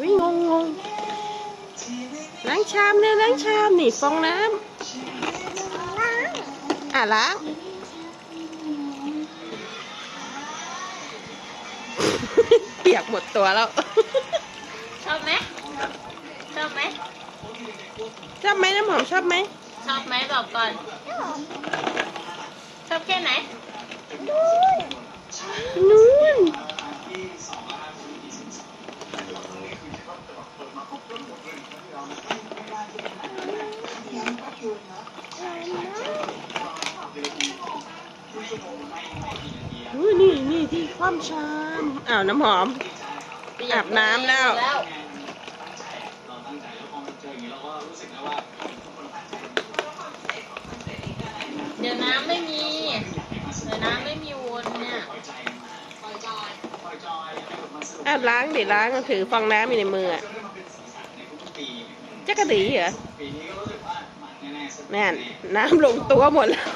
วิ่งงงงล้างชามเนี่ยล้างชามนี่ฟองน้ำอะล้างเปียกหมดตัวแล้วชอบไหมชอบไหมชอบไหมน้ำหอมชอบไหมชอบไหมบอกก่อนชอบแค่ไหนนู่น อุ๊ยนี่นี่ที่คว่ำชามอ้าวน้ำหอม อาบน้ำแล้ว เดี๋ยวน้ำไม่มี เดี๋ยวน้ำไม่มีวนเนี่ยอะล้างดิล้างถือฟองน้ำอยู่ในมืออะจักระดีเหรอ แม่นน้ำลงตัวหมดแล้ว